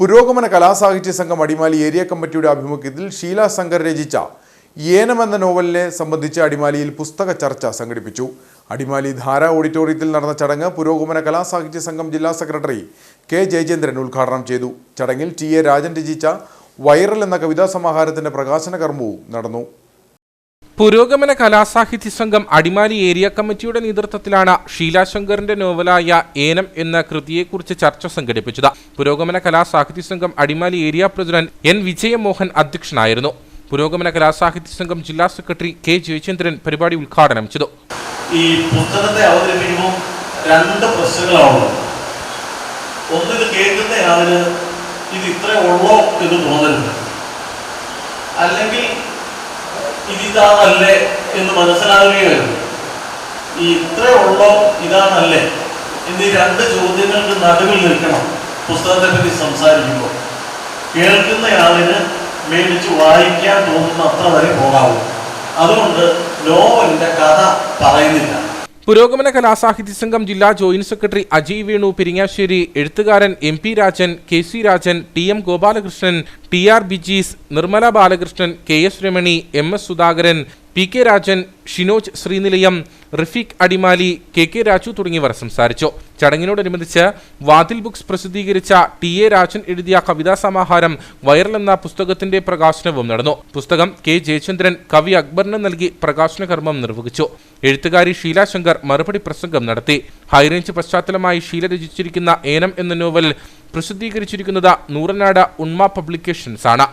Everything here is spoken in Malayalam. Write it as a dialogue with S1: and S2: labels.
S1: പുരോഗമന കലാസാഹിത്യ സംഘം അടിമാലി ഏരിയ കമ്മിറ്റിയുടെ ആഭിമുഖ്യത്തിൽ ഷീല ശങ്കർ രചിച്ച ഏനം എന്ന നോവലിനെ സംബന്ധിച്ച് അടിമാലിയിൽ പുസ്തക ചർച്ച സംഘടിപ്പിച്ചു. അടിമാലി ധാര ഓഡിറ്റോറിയത്തിൽ നടന്ന ചടങ്ങ് പുരോഗമന കലാസാഹിത്യ സംഘം ജില്ലാ സെക്രട്ടറി കെ ജയചന്ദ്രൻ ഉദ്ഘാടനം ചെയ്തു. ചടങ്ങിൽ ടി എ രാജൻ രചിച്ച വൈറൽ എന്ന കവിതാ സമാഹാരത്തിന്റെ പ്രകാശന കർമ്മവും നടന്നു.
S2: പുരോഗമന കലാസാഹിത്യ സംഘം അടിമാലി ഏരിയ കമ്മിറ്റിയുടെ നേതൃത്വത്തിലാണ് ഷീലാശങ്കറിന്റെ നോവലായ ഏനം എന്ന കൃതിയെക്കുറിച്ച് ചർച്ച സംഘടിപ്പിച്ചത്. Purogamana Kalasahithya Sangham Adimali area president N Vijayamohan അധ്യക്ഷനായിരുന്നു. പുരോഗമന കലാസാഹിത്യ സംഘം ജില്ലാ സെക്രട്ടറി കെ ജയചന്ദ്രൻ പരിപാടി ഉദ്ഘാടനം ചെയ്തു.
S3: ഈ പുസ്തകത്തെ അവതരിപ്പിക്കുമ്പോൾ രണ്ട് പ്രശ്നങ്ങളാണുള്ളത്. ഒന്ന് ഇത് കേൾക്കുന്നയാളിന് ഇത് ഇത്ര ഉള്ളോ എന്ന് തോന്നരുത്. അല്ലെങ്കിൽ ഇത് ഇതാണല്ലേ എന്ന് മനസ്സിലാവുകയായിരുന്നു. ഈ ഇത്ര ഉള്ളോ ഇതാണല്ലേ എന്നീ രണ്ട് ചോദ്യങ്ങൾക്ക് നടുവിൽ നിൽക്കണം പുസ്തകത്തെ പറ്റി സംസാരിക്കുമ്പോൾ. കേൾക്കുന്നയാളിന് മേടിച്ച് വായിക്കാൻ തോന്നുന്ന അത്ര വരെ പോകാവൂ. അതുകൊണ്ട് നോവലിന്റെ കഥ
S2: പുരോഗമന കലാസാഹിത്യ സംഘം ജില്ലാ ജോയിന്റ് സെക്രട്ടറി അജയ് വേണു പെരിങ്ങാശ്ശേരി എഴുത്തുകാരൻ M P Rajan K C Rajan T M Gopalakrishnan T R Bijees Nirmala Balakrishnan K S Ramani M S Sudhakaran P K Rajan Shinoj Sreenilayam Rafeeq Adimali K K Raju തുടങ്ങിയവർ സംസാരിച്ചു. ചടങ്ങിനോടനുബന്ധിച്ച് വാതിൽ ബുക്സ് പ്രസിദ്ധീകരിച്ച ടി എ രാജൻ എഴുതിയ കവിതാ സമാഹാരം വൈറൽ എന്ന പുസ്തകത്തിന്റെ പ്രകാശനവും നടന്നു. പുസ്തകം കെ ജയചന്ദ്രൻ കവി അക്ബറിന് നൽകി പ്രകാശന കർമ്മം നിർവഹിച്ചു. എഴുത്തുകാരി ഷീല ശങ്കർ മറുപടി പ്രസംഗം നടത്തി. ഹൈറേഞ്ച് പശ്ചാത്തലമായി ഷീല രചിച്ചിരിക്കുന്ന ഏനം എന്ന നോവൽ പ്രസിദ്ധീകരിച്ചിരിക്കുന്നത് നൂറനാട് ഉണ്മ പബ്ലിക്കേഷൻസ് ആണ്